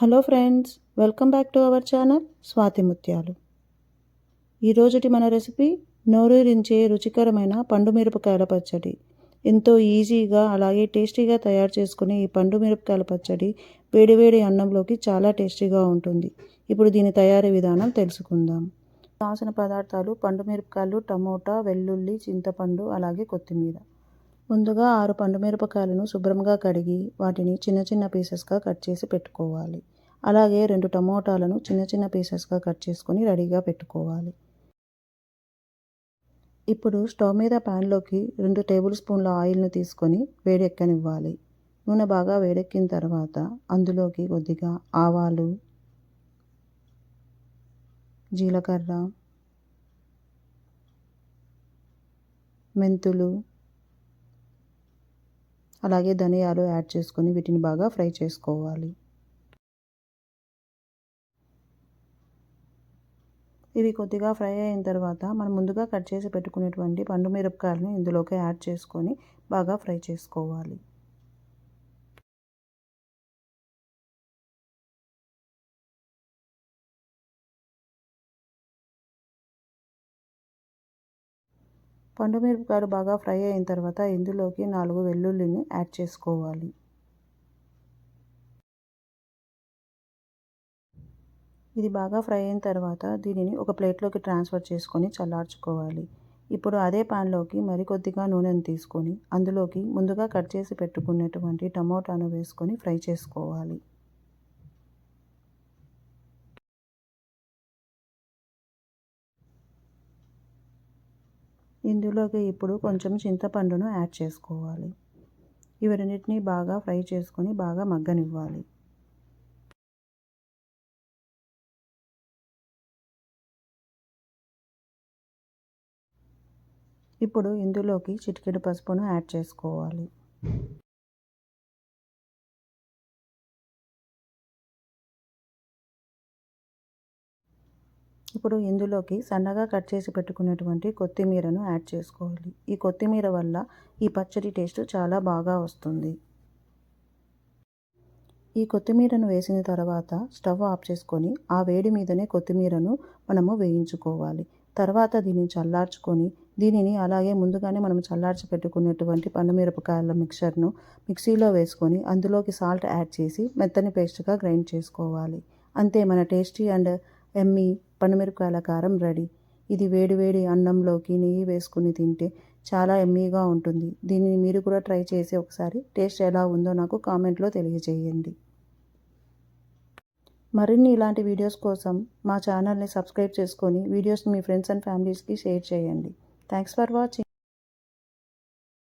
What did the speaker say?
Hello friends welcome back to our channel Swathi Muthyalu. ఈరోజుటి మన recipe నోరూరించే రుచికరమైన పండు మిరపకాయల పచ్చడి. ఎంతో ఈజీగా అలాగే టేస్టీగా తయారు చేసుకునే ఈ పండు మిరపకాయల పచ్చడి వేడివేడి అన్నంలోకి చాలా టేస్టీగా ఉంటుంది. ఇప్పుడు దీని తయారీ విధానం తెలుసుకుందాం. కావాల్సిన పదార్థాలు పండు మిరపకాయలు టమోటా వెల్లుల్లి చింతపండు అలాగే కొత్తిమీర. ముందుగా ఆరు పండు మిరపకాయలను శుభ్రంగా కడిగి వాటిని చిన్న చిన్న పీసెస్గా కట్ చేసి పెట్టుకోవాలి. అలాగే రెండు టమోటాలను చిన్న చిన్న పీసెస్గా కట్ చేసుకొని రెడీగా పెట్టుకోవాలి. ఇప్పుడు స్టవ్ మీద ప్యాన్లోకి రెండు టేబుల్ స్పూన్ల ఆయిల్ను తీసుకొని వేడెక్కనివ్వాలి. నూనె బాగా వేడెక్కిన తర్వాత అందులోకి కొద్దిగా ఆవాలు జీలకర్ర మెంతులు అలాగే ధనియాలు యాడ్ చేసుకొని వీటిని బాగా ఫ్రై చేసుకోవాలి. ఇవి కొద్దిగా ఫ్రై అయిన తర్వాత మనం ముందుగా కట్ చేసి పెట్టుకునేటువంటి పండు మిరపకాయలను ఇందులోకి యాడ్ చేసుకొని బాగా ఫ్రై చేసుకోవాలి. పండు మిరపకాయలు బాగా ఫ్రై అయిన తర్వాత ఇందులోకి నాలుగు వెల్లుల్లిని యాడ్ చేసుకోవాలి. ఇది బాగా ఫ్రై అయిన తర్వాత దీనిని ఒక ప్లేట్లోకి ట్రాన్స్ఫర్ చేసుకొని చల్లార్చుకోవాలి. ఇప్పుడు అదే పాన్లోకి మరికొద్దిగా నూనెను తీసుకొని అందులోకి ముందుగా కట్ చేసి పెట్టుకున్నటువంటి టమోటాను వేసుకొని ఫ్రై చేసుకోవాలి. ఇందులోకి ఇప్పుడు కొంచెం చింతపండును యాడ్ చేసుకోవాలి. ఇవి రెండింటినీ బాగా ఫ్రై చేసుకొని బాగా మగ్గనివ్వాలి. ఇప్పుడు ఇందులోకి చిటికెడు పసుపును యాడ్ చేసుకోవాలి. ఇప్పుడు ఇందులోకి సన్నగా కట్ చేసి పెట్టుకున్నటువంటి కొత్తిమీరను యాడ్ చేసుకోవాలి. ఈ కొత్తిమీర వల్ల ఈ పచ్చడి టేస్ట్ చాలా బాగా వస్తుంది. ఈ కొత్తిమీరను వేసిన తర్వాత స్టవ్ ఆఫ్ చేసుకొని ఆ వేడి మీదనే కొత్తిమీరను మనము వేయించుకోవాలి. తర్వాత దీన్ని చల్లార్చుకొని దీనిని అలాగే ముందుగానే మనం చల్లార్చి పెట్టుకున్నటువంటి పండుమిరపకాయల మిక్చర్ను మిక్సీలో వేసుకొని అందులోకి సాల్ట్ యాడ్ చేసి మెత్తని పేస్ట్గా గ్రైండ్ చేసుకోవాలి. అంతే మన టేస్టీ అండ్ ఎమ్మి పనిమిరపకాయల కారం రెడీ. ఇది వేడివేడి అన్నంలోకి నెయ్యి వేసుకుని తింటే చాలా ఎమ్మీగా ఉంటుంది. దీనిని మీరు కూడా ట్రై చేసి ఒకసారి టేస్ట్ ఎలా ఉందో నాకు కామెంట్లో తెలియజేయండి. మరిన్ని ఇలాంటి వీడియోస్ కోసం మా ఛానల్ని సబ్స్క్రైబ్ చేసుకొని వీడియోస్ని మీ ఫ్రెండ్స్ అండ్ ఫ్యామిలీస్కి షేర్ చేయండి. Thanks for watching.